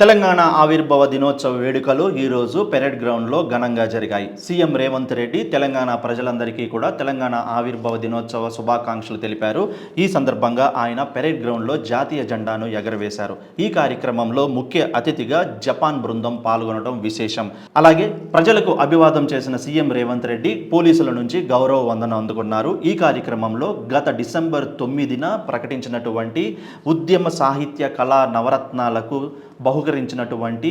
తెలంగాణ ఆవిర్భావ దినోత్సవ వేడుకలు ఈరోజు పెరేడ్ గ్రౌండ్లో ఘనంగా జరిగాయి. సీఎం రేవంత్ రెడ్డి తెలంగాణ ప్రజలందరికీ కూడా తెలంగాణ ఆవిర్భావ దినోత్సవ శుభాకాంక్షలు తెలిపారు. ఈ సందర్భంగా ఆయన పెరేడ్ గ్రౌండ్లో జాతీయ జెండాను ఎగరవేశారు. ఈ కార్యక్రమంలో ముఖ్య అతిథిగా జపాన్ బృందం పాల్గొనడం విశేషం. అలాగే ప్రజలకు అభివాదం చేసిన సీఎం రేవంత్ రెడ్డి పోలీసుల నుంచి గౌరవ వందనం అందుకున్నారు. ఈ కార్యక్రమంలో గత డిసెంబర్ తొమ్మిదిన ప్రకటించినటువంటి ఉద్యమ సాహిత్య కళా నవరత్నాలకు బహు బహుకరించినటువంటి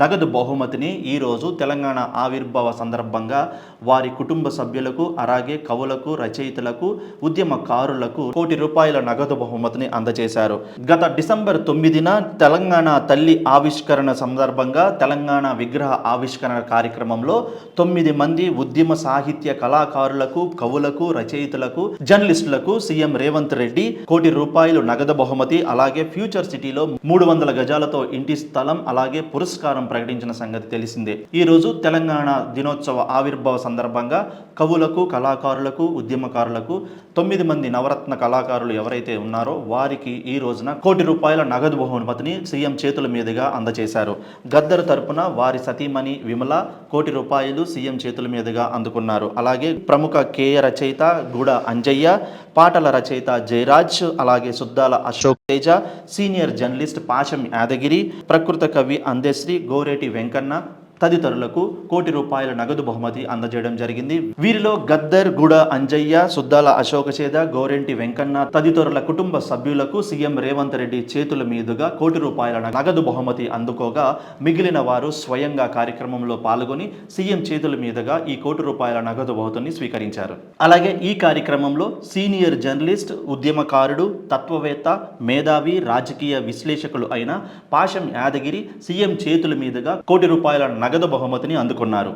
నగదు బహుమతిని ఈరోజు తెలంగాణ ఆవిర్భావ సందర్భంగా వారి కుటుంబ సభ్యులకు అలాగే కవులకు రచయితలకు ఉద్యమకారులకు కోటి రూపాయల నగదు బహుమతిని అందజేశారు. గత డిసెంబర్ తొమ్మిదిన తెలంగాణ తల్లి ఆవిష్కరణ సందర్భంగా తెలంగాణ విగ్రహ ఆవిష్కరణ కార్యక్రమంలో తొమ్మిది మంది ఉద్యమ సాహిత్య కళాకారులకు కవులకు రచయితలకు జర్నలిస్టులకు సీఎం రేవంత్ రెడ్డి కోటి రూపాయలు నగదు బహుమతి అలాగే ఫ్యూచర్ సిటీలో మూడు వందల గజాలతో ఇంటి స్థలం అలాగే పురస్కారం ప్రకటించిన సంగతి తెలిసిందే. ఈ రోజు తెలంగాణ దినోత్సవ ఆవిర్భావ సందర్భంగా కవులకు కళాకారులకు ఉద్యమకారులకు తొమ్మిది మంది నవరత్న కళాకారులు ఎవరైతే ఉన్నారో వారికి ఈ రోజున కోటి రూపాయల నగదు బహుమతిని సీఎం చేతుల మీదుగా అందజేశారు. గద్దరు తరపున వారి సతీమణి విమల కోటి రూపాయలు సీఎం చేతుల మీదుగా అందుకున్నారు. అలాగే ప్రముఖ కేయ రచయిత గూడ అంజయ్య పాటల రచయిత జయరాజ్ అలాగే సుద్దాల అశోక్ తేజ సీనియర్ జర్నలిస్ట్ పాశం యాదగిరి ప్రకృత కవి అందశ్రీ గోరేటి వెంకన్న తదితరులకు కోటి రూపాయల నగదు బహుమతి అందజేయడం జరిగింది. వీరిలో గద్దర్ గుడ అంజయ్య సుద్దాల అశోకచేద గోరెంటి వెంకన్న తదితరుల కుటుంబ సభ్యులకు సీఎం రేవంత్ రెడ్డి చేతుల మీదుగా కోటి రూపాయల నగదు బహుమతి అందుకోగా మిగిలిన వారు స్వయంగా కార్యక్రమంలో పాల్గొని సీఎం చేతుల మీదుగా ఈ కోటి రూపాయల నగదు బహుమతిని స్వీకరించారు. అలాగే ఈ కార్యక్రమంలో సీనియర్ జర్నలిస్ట్ ఉద్యమకారుడు తత్వవేత్త మేధావి రాజకీయ విశ్లేషకులు అయిన పాషం యాదగిరి సీఎం చేతుల మీదుగా కోటి రూపాయల నగదు బహుమతిని అందుకున్నారు.